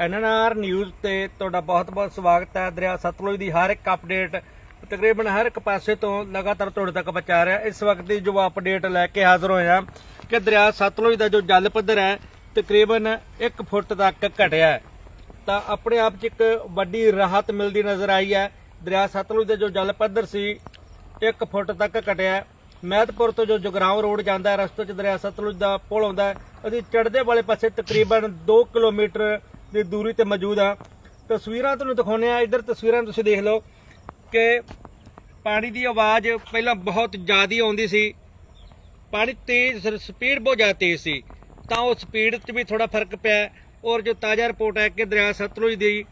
NNR news ਤੇ ਤੁਹਾਡਾ ਬਹੁਤ-ਬਹੁਤ ਸਵਾਗਤ ਹੈ। ਦਰਿਆ ਸਤਲੁਜ ਦੀ ਹਰ ਇੱਕ ਅਪਡੇਟ ਤਕਰੀਬਨ ਹਰ ਇੱਕ ਪਾਸੇ ਤੋਂ ਲਗਾਤਾਰ ਤੁਹਾਡੇ ਤੱਕ ਪਹੁੰਚਾ ਰਿਹਾ। ਇਸ ਵਕਤ ਦੀ ਜੋ ਅਪਡੇਟ ਲੈ ਕੇ ਹਾਜ਼ਰ ਹੋਏ ਹਾਂ ਕਿ ਦਰਿਆ ਸਤਲੁਜ ਦਾ ਜੋ ਜਲ ਪੱਧਰ ਹੈ, ਤਕਰੀਬਨ 1 ਫੁੱਟ ਤੱਕ ਘਟਿਆ ਹੈ। ਤਾਂ ਆਪਣੇ ਆਪ 'ਚ ਇੱਕ ਵੱਡੀ ਰਾਹਤ ਮਿਲਦੀ ਨਜ਼ਰ ਆਈ ਹੈ। ਦਰਿਆ ਸਤਲੁਜ ਦਾ ਜੋ ਜਲ ਪੱਧਰ ਸੀ 1 ਫੁੱਟ ਤੱਕ ਘਟਿਆ ਹੈ। ਮਹਿਤਪੁਰ ਤੋਂ ਜੋ ਜਗਰਾਉਂ ਰੋਡ ਜਾਂਦਾ ਹੈ, ਰਸਤੇ 'ਚ ਦਰਿਆ ਸਤਲੁਜ ਦਾ ਪੁਲ ਆਉਂਦਾ ਹੈ। ਅਸੀਂ ਚੜ੍ਹਦੇ ਵਾਲੇ ਪਾਸੇ ਤਕਰੀਬਨ 2 ਕਿਲੋਮੀਟਰ ਦੀ ਦੂਰੀ ਤੇ ਮੌਜੂਦ ਆ। ਤਸਵੀਰਾਂ ਤੁਹਾਨੂੰ ਦਿਖਾਉਂਦੇ ਆ ਇੱਧਰ ਤਸਵੀਰਾਂ ਤੁਸੀਂ ਦੇਖ ਲਓ ਕਿ ਪਾਣੀ ਦੀ ਆਵਾਜ਼ ਪਹਿਲਾਂ ਬਹੁਤ ਜ਼ਿਆਦਾ ਆਉਂਦੀ ਸੀ। ਪਾਣੀ ਤੇਜ਼ ਸਪੀਡ ਬਹੁਤ ਜ਼ਿਆਦਾ ਤੇਜ਼ ਸੀ। ਤਾਂ ਉਹ ਸਪੀਡ 'ਚ ਵੀ ਥੋੜਾ ਫ਼ਰਕ ਪਿਆ। ਔਰ ਜੋ ਤਾਜ਼ਾ ਰਿਪੋਰਟ ਹੈ ਕਿ ਦਰਿਆ ਸਤਲੁਜ ਦੀ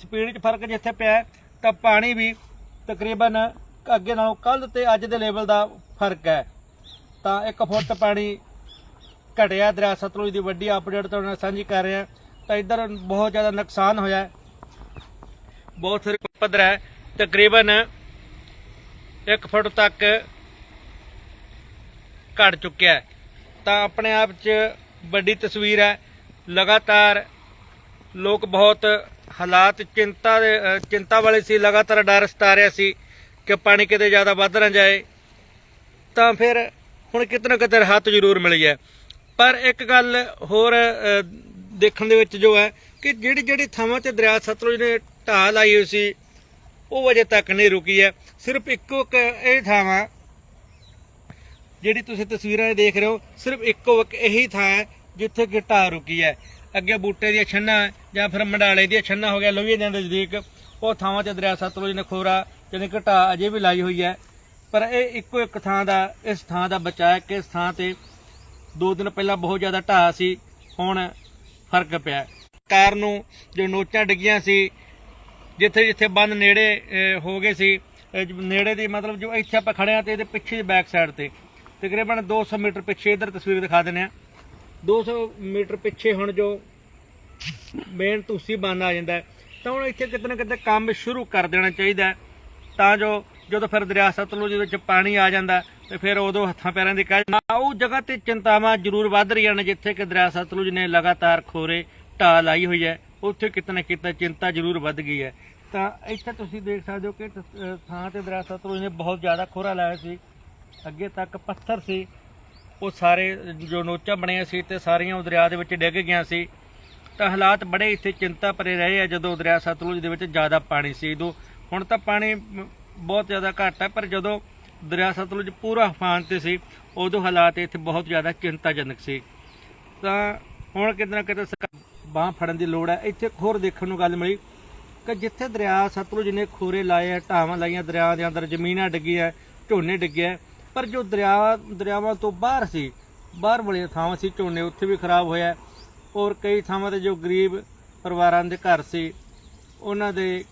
ਸਪੀਡ 'ਚ ਫ਼ਰਕ ਜਿੱਥੇ ਪਿਆ ਤਾਂ ਪਾਣੀ ਵੀ ਤਕਰੀਬਨ ਅੱਗੇ ਨਾਲੋਂ ਕੱਲ ਤੇ ਅੱਜ ਦੇ ਲੈਵਲ ਦਾ ਫ਼ਰਕ ਹੈ। ਤਾਂ 1 ਫੁੱਟ ਪਾਣੀ ਘਟਿਆ। ਦਰਿਆ ਸਤਲੁਜ ਦੀ ਵੱਡੀ ਅਪਡੇਟ ਤੁਹਾਡੇ ਨਾਲ ਸਾਂਝੀ ਕਰ ਰਿਹਾ। ਤਾਂ ਇੱਧਰ ਬਹੁਤ ਜ਼ਿਆਦਾ ਨੁਕਸਾਨ ਹੋਇਆ ਹੈ। ਬਹੁਤ ਸਾਰੇ ਪੱਧਰ ਹੈ। ਤਕਰੀਬਨ 1 ਫੁੱਟ ਤੱਕ ਘਟ ਚੁੱਕਿਆ ਹੈ। ਤਾਂ ਆਪਣੇ ਆਪ 'ਚ ਵੱਡੀ ਤਸਵੀਰ ਹੈ। ਲਗਾਤਾਰ ਲੋਕ ਬਹੁਤ ਹਾਲਾਤ ਚਿੰਤਾ ਦੇ ਚਿੰਤਾ ਵਾਲੇ ਸੀ। ਲਗਾਤਾਰ ਡਰ ਸਤਾ ਰਿਹਾ ਸੀ ਕਿ ਪਾਣੀ ਕਿਤੇ ਜ਼ਿਆਦਾ ਵੱਧ ਨਾ ਜਾਏ। ਤਾਂ ਫਿਰ ਹੁਣ ਕਿਤੇ ਨਾ ਕਿਤੇ ਰਾਹਤ ਜ਼ਰੂਰ ਮਿਲੀ ਹੈ ਪਰ ਇੱਕ ਗੱਲ ਹੋਰ ਦੇਖਣ ਦੇ ਵਿੱਚ ਜੋ ਹੈ ਕਿ ਜਿਹੜੀ ਜਿਹੜੀ ਥਾਵਾਂ ਤੇ ਦਰਿਆ ਸਤਲੁਜ ਨੇ ਢਾਹ ਲਾਈ ਹੋਈ ਸੀ, ਉਹ ਅਜੇ ਤੱਕ ਨਹੀਂ ਰੁਕੀ ਹੈ। ਸਿਰਫ ਇੱਕੋ ਇੱਕ ਇਹ ਥਾਵਾਂ ਜਿਹੜੀ ਤੁਸੀਂ ਤਸਵੀਰਾਂ 'ਚ ਦੇਖ ਰਹੇ ਹੋ, ਸਿਰਫ ਇੱਕੋ ਇੱਕ ਇਹੀ ਥਾਂ ਹੈ ਜਿੱਥੇ ਕਿ ਢਾਹ ਰੁਕੀ ਹੈ। ਅੱਗੇ ਬੂਟੇ ਦੀਆਂ ਛੰਨਾ ਜਾਂ ਫਿਰ ਮੰਡਾਲੇ ਦੀਆਂ ਛੰਨਾ ਹੋ ਗਿਆ, ਲੋਹੀਆਂ ਦੇ ਨਜ਼ਦੀਕ, ਉਹ ਥਾਵਾਂ ਤੇ ਦਰਿਆ ਸਤਲੁਜ ਨੇ ਖੋਰਾ ਜਿਹਨੇ ਕਿ ਢਾਹ ਅਜੇ ਵੀ ਲਾਈ ਹੋਈ ਹੈ। ਪਰ ਇਹ ਇੱਕੋ ਇੱਕ ਥਾਂ ਦਾ, ਇਸ ਥਾਂ ਦਾ ਬਚਾਅ ਹੈ ਕਿ ਇਸ ਥਾਂ ਤੇ ਦੋ ਦਿਨ ਪਹਿਲਾਂ ਬਹੁਤ ਜ਼ਿਆਦਾ ਢਾਹ ਸੀ, ਹੁਣ ਫ਼ਰਕ ਪਿਆ। ਹੈ। ਕਾਰ ਨੂੰ ਜੋ ਨੋਚਾਂ ਡਿੱਗੀਆਂ ਸੀ, ਜਿੱਥੇ ਜਿੱਥੇ ਬੰਦ ਨੇੜੇ ਹੋ ਗਏ ਸੀ ਨੇੜੇ ਦੀ ਮਤਲਬ ਜੋ ਇੱਥੇ ਆਪਾਂ ਖੜੇ ਆ ਤੇ ਇਹਦੇ ਪਿੱਛੇ ਬੈਕ ਸਾਈਡ ਤੇ। ਤਕਰੀਬਨ 200 ਮੀਟਰ ਪਿੱਛੇ ਇਧਰ ਤਸਵੀਰ ਦਿਖਾ ਦਿੰਦੇ ਆ 200 ਮੀਟਰ ਪਿੱਛੇ ਹੁਣ ਜੋ ਮੇਨ ਤੁਸੀਂ ਬੰਨ ਆ ਜਾਂਦਾ ਤਾਂ ਹੁਣ ਇੱਥੇ ਕਿਤੇ ਨਾ ਕਿਤੇ ਕੰਮ ਸ਼ੁਰੂ ਕਰ ਦੇਣਾ ਚਾਹੀਦਾ ਤਾਂ ਜੋ ਜਦੋਂ ਫਿਰ ਦਰਿਆ ਸਤਲੁਜ ਦੇ ਵਿੱਚ ਪਾਣੀ ਆ ਜਾਂਦਾ ਤੇ ਫਿਰ ਉਦੋਂ ਹੱਥਾਂ ਪੈਰਾਂ ਦੀ ਕੱਢ ਨਾ, ਉਹ ਜਗ੍ਹਾ ਤੇ ਚਿੰਤਾਵਾਂ ਜ਼ਰੂਰ ਵੱਧ ਰਹੀਆਂ ਨੇ ਜਿੱਥੇ ਕਿ ਦਰਿਆ ਸਤਲੁਜ ਨੇ ਲਗਾਤਾਰ ਖੋਰੇ ਢਾਹ ਲਾਈ ਹੋਈ ਹੈ, ਉੱਥੇ ਕਿਤੇ ਨਾ ਕਿਤੇ ਚਿੰਤਾ ਜ਼ਰੂਰ ਵੱਧ ਗਈ ਹੈ। ਤਾਂ ਇੱਥੇ ਤੁਸੀਂ ਦੇਖ ਸਕਦੇ ਹੋ ਕਿ ਥਾਂ ਤੇ ਦਰਿਆ ਸਤਲੁਜ ਨੇ ਬਹੁਤ ਜ਼ਿਆਦਾ ਖੋਰਾ ਲਾਇਆ ਸੀ। ਅੱਗੇ ਤੱਕ ਪੱਥਰ ਸੀ। ਉਹ ਸਾਰੇ ਜੋ ਨੋਚਾਂ ਬਣੀਆਂ ਸੀ ਤੇ ਸਾਰੀਆਂ ਉਹ ਦਰਿਆ ਦੇ ਵਿੱਚ ਡਿੱਗ ਗਈਆਂ ਸੀ। ਤਾਂ ਹਾਲਾਤ ਬੜੇ ਇੱਥੇ ਚਿੰਤਾ ਭਰੇ ਰਹੇ ਆ ਜਦੋਂ ਦਰਿਆ ਸਤਲੁਜ ਦੇ ਵਿੱਚ ਜ਼ਿਆਦਾ ਪਾਣੀ ਸੀ। ਉਦੋਂ ਹੁਣ ਤਾਂ ਪਾਣੀ ਬਹੁਤ ਜ਼ਿਆਦਾ ਘੱਟ ਹੈ, ਪਰ ਜਦੋਂ ਦਰਿਆ ਸਤਲੁਜ ਪੂਰਾ ਹਫਾਨ ਤੇ ਸੀ, ਉਦੋਂ ਹਾਲਾਤ ਇੱਥੇ ਬਹੁਤ ਜ਼ਿਆਦਾ ਚਿੰਤਾਜਨਕ ਸੀ। ਤਾਂ ਹੁਣ ਕਿਤੇ ਨਾ ਕਿਤੇ ਬਾਹ ਫੜਨ ਦੀ ਲੋੜ ਹੈ। ਇੱਥੇ ਹੋਰ ਦੇਖਣ ਨੂੰ ਗੱਲ ਮਿਲੀ ਕਿ ਜਿੱਥੇ ਦਰਿਆ ਸਤਲੁਜ ਨੇ ਖੋਰੇ ਲਾਏ ਆ ਢਾਵਾਂ ਲਾਈਆਂ, ਦਰਿਆ ਦੇ ਅੰਦਰ ਜ਼ਮੀਨਾਂ ਡਿੱਗੀਆਂ ਝੋਨੇ ਡਿੱਗਿਆ ਪਰ ਜੋ ਦਰਿਆ, ਦਰਿਆਵਾਂ ਤੋਂ ਬਾਹਰ ਸੀ, ਬਾਹਰ ਵਾਲੀਆਂ ਥਾਵਾਂ ਸੀ, ਝੋਨੇ ਉੱਥੇ ਵੀ ਖਰਾਬ ਹੋਇਆ ਔਰ ਕਈ ਥਾਵਾਂ ਤੇ ਜੋ ਗਰੀਬ ਪਰਿਵਾਰਾਂ ਦੇ ਘਰ ਸੀ, ਉਹਨਾਂ ਦੇ